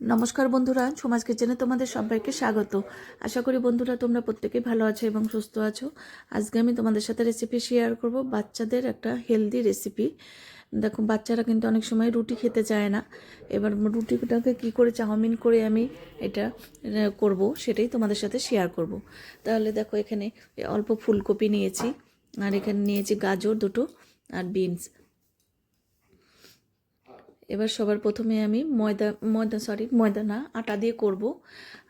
নমস্কার বন্ধুরা, সমাজ কিচেনে তোমাদের সবাইকে স্বাগত। আশা করি বন্ধুরা তোমরা প্রত্যেকেই ভালো আছো এবং সুস্থ আছো। আজকে আমি তোমাদের সাথে রেসিপি শেয়ার করব, বাচ্চাদের একটা হেলদি রেসিপি দেখো, বাচ্চারা কিন্তু অনেক সময় রুটি খেতে চায় না। এবার রুটিটাকে কি করে, চাউমিন করে আমি এটা করব, সেটাই তোমাদের সাথে শেয়ার করব। তাহলে দেখো, এখানে অল্প ফুলকপি নিয়েছি, আর এখানে নিয়েছি গাজর দুটো আর বিনস এবার সবার প্রথমে আমি ময়দা ময়দা সরি ময়দা না, আটা দিয়ে করব।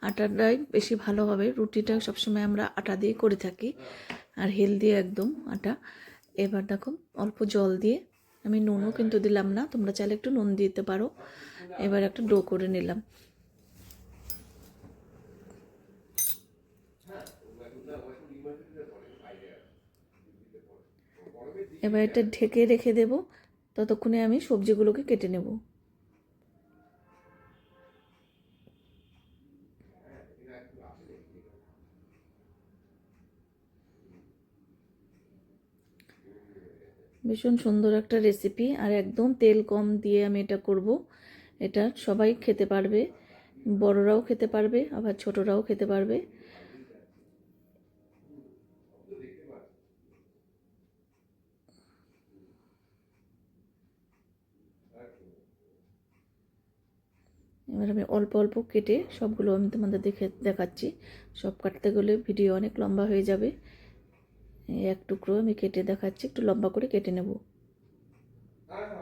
আটাটাই বেশি ভালো হবে রুটিটা সবসময় আমরা আটা দিয়ে করে থাকি। আর হেলদি একদম আটা। এবার দেখো, অল্প জল দিয়ে আমি নুনও কিন্তু দিলাম না, তোমরা চাইলে একটু নুন দিতে পারো। এবার একটা ডো করে নিলাম। এবার এটা ঢেকে রেখে দেব। ততক্ষণে আমি সবজিগুলোকে কেটে নেব। ভীষণ সুন্দর একটা রেসিপি আর একদম তেল কম দিয়ে আমি এটা করব। এটা সবাই খেতে পারবে, বড়রাও খেতে পারবে, আবার ছোটরাও খেতে পারবে। এবার আমি অল্প অল্প কেটে সবগুলো আমি তোমাদের দেখে দেখাচ্ছি। সব কাটতে গেলে ভিডিও অনেক লম্বা হয়ে যাবে। এক টুকরো আমি কেটে দেখাচ্ছি, একটু লম্বা করে কেটে নেব আমি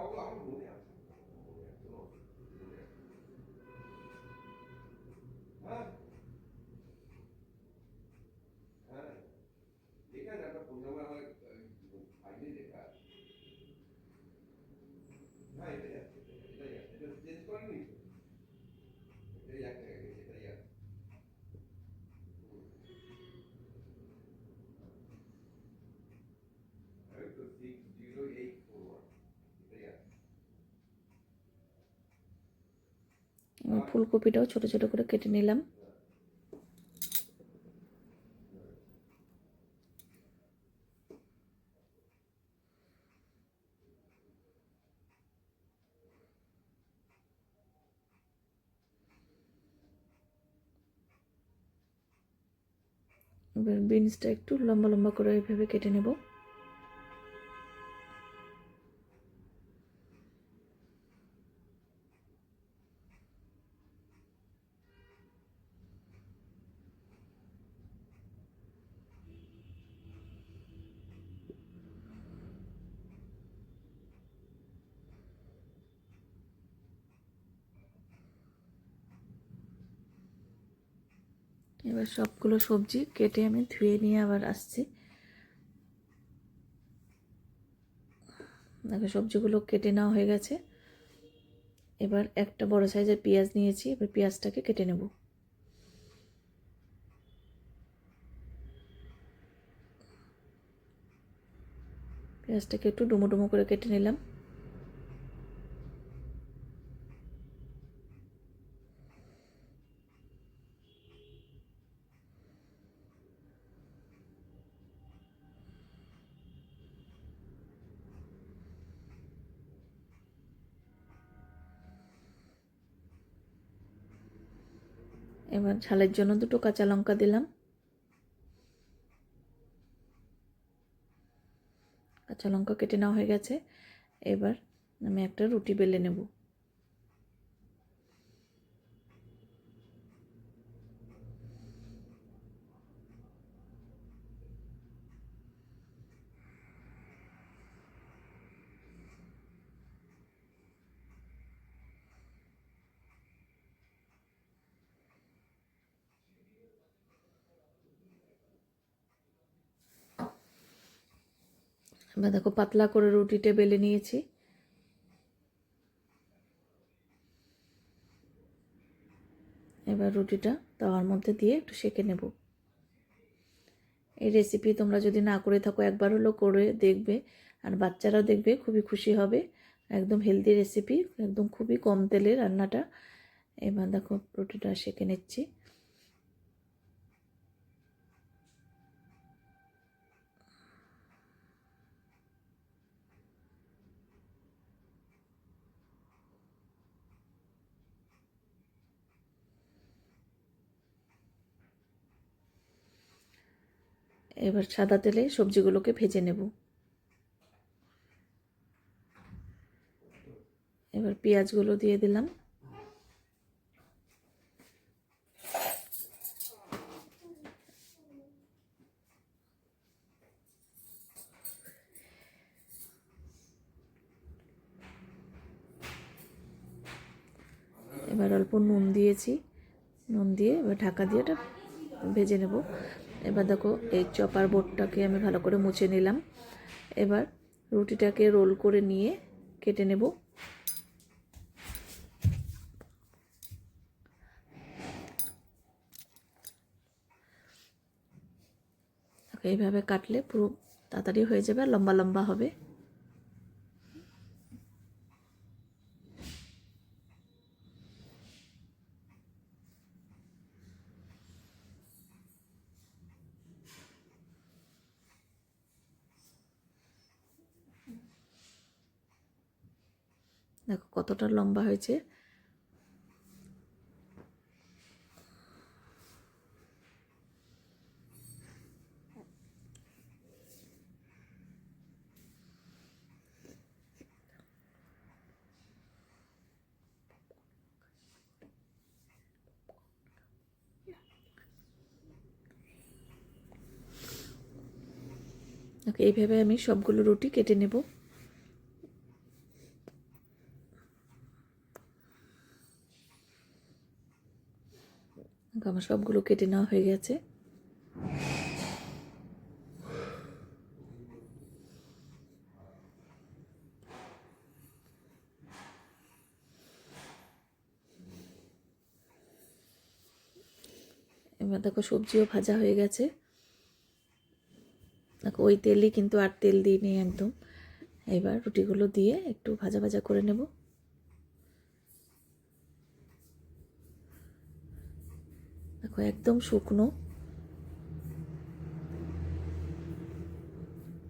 ফুলকপিটাও ছোট ছোট করে কেটে নিলাম। এবার বিনসটা একটু লম্বা লম্বা করে এইভাবে কেটে নেব। এবার সবগুলো সবজি কেটে আমি ধুয়ে নিয়ে আবার আসছি। দেখো, সবজিগুলো কেটে নেওয়া হয়ে গেছে। এবার একটা বড় সাইজের পেঁয়াজ নিয়েছি, এবার পেঁয়াজটাকে কেটে নেব। পেঁয়াজটাকে একটু ডুমো ডুমো করে কেটে নিলাম। এবার ঝালের জন্য দুটো কাঁচা লঙ্কা দিলাম। কাঁচা লঙ্কা কেটে নেওয়া হয়ে গেছে। এবার আমি একটা রুটি বেলে নেব। এবার দেখো পাতলা করে রুটিটা বেলে নিয়েছি। এবার রুটিটা তাওয়ার মধ্যে দিয়ে একটু সেঁকে নেব। এই রেসিপি তোমরা যদি না করে থাকো, একবার হলো করে দেখবে আর বাচ্চারাও দেখবে, খুবই খুশি হবে। একদম হেলদি রেসিপি একদম খুবই কম তেলে রান্নাটা। এবার দেখো রুটিটা সেঁকে নিচ্ছি। এবার সাদা তেলে সবজিগুলোকে ভেজে নেব। এবার পেঁয়াজগুলো দিয়ে দিলাম। এবার অল্প নুন দিয়েছি। নুন দিয়ে এবার ঢাকা দিয়ে এটা ভেজে নেব। এবার দেখো এই চপার বোর্ডটাকে আমি ভালো করে মুছে নিলাম। এবার রুটিটাকে রোল করে নিয়ে কেটে নেব। এইভাবে কাটলে পুরো তাড়াতাড়ি হয়ে যাবে আর লম্বা লম্বা হবে। দেখো কতটা লম্বা হয়েছে। ওকে এইভাবে আমি সবগুলো রুটি কেটে নেব আমার সবগুলো কেটে নেওয়া হয়ে গেছে। এবার দেখো সবজিও ভাজা হয়ে গেছে। দেখো ওই তেলই কিন্তু আর তেল দিইনি একদম। এবার রুটিগুলো দিয়ে একটু ভাজা ভাজা করে নেব। দেখো, একদম শুকনো।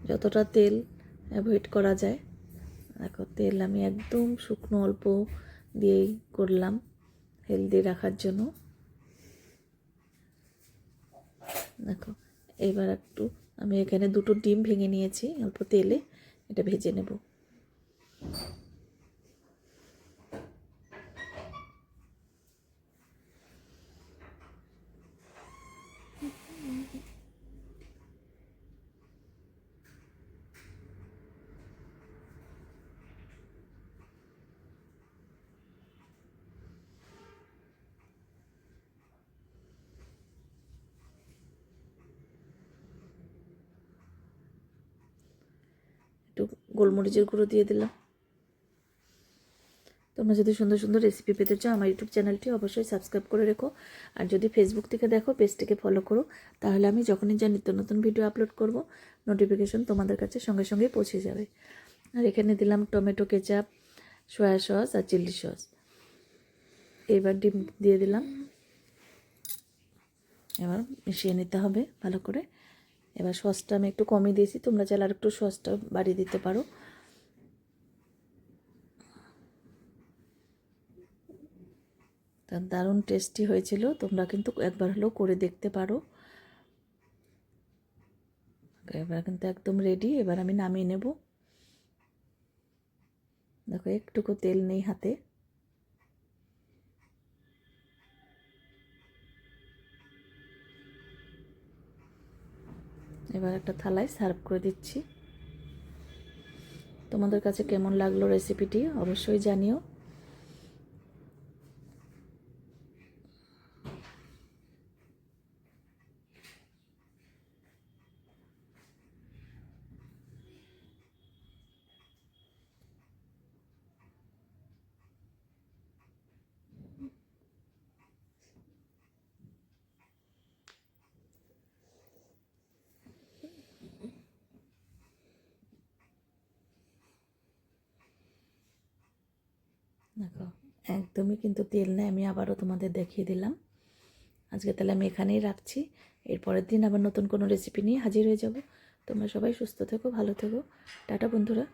যতটা তেল অ্যাভয়েড করা যায়, দেখো, তেল আমি একদম শুকনো অল্প দিয়েই করলাম হেলদি রাখার জন্য। দেখো এবার একটু আমি এখানে দুটো ডিম ভেঙে নিয়েছি, অল্প তেলে এটা ভেজে নেব। একটু গোলমরিচের গুঁড়ো দিয়ে দিলাম। তোমরা যদি সুন্দর সুন্দর রেসিপি পেতে চাও, আমার ইউটিউব চ্যানেলটি অবশ্যই সাবস্ক্রাইব করে রেখো। আর যদি ফেসবুক থেকে দেখো পেজটিকে ফলো করো, তাহলে আমি যখনই যা নিত্য নতুন ভিডিও আপলোড করব নোটিফিকেশন তোমাদের কাছে সঙ্গে সঙ্গে পৌঁছে যাবে। আর এখানে দিলাম টমেটো কেচাপ সয়া সস আর চিলি সস এবার ডিম দিয়ে দিলাম। এবার মিশিয়ে নিতে হবে ভালো করে। এবার সসটা আমি একটু কমই দিয়েছি। তোমরা চাইলে আর একটু সসটা বাড়িয়ে দিতে পারো। তা দারুণ টেস্টি হয়েছিল। তোমরা কিন্তু একবার হলেও করে দেখতে পারো। এবার কিন্তু একদম রেডি এবার আমি নামিয়ে নেব। দেখো, একটুকু তেল নেই হাতে। এবার একটা থালায় সার্ভ করে দিচ্ছি। তোমাদের কাছে কেমন লাগল রেসিপিটি অবশ্যই জানিও। দেখো, একদমই কিন্তু তেল নেই, আমি আবারও তোমাদের দেখিয়ে দিলাম। আজকে তাহলে আমি এখানেই রাখছি। এরপরের দিন আবার নতুন কোনো রেসিপি নিয়ে হাজির হয়ে যাব। তোমরা সবাই সুস্থ থেকো, ভালো থেকো। টাটা বন্ধুরা।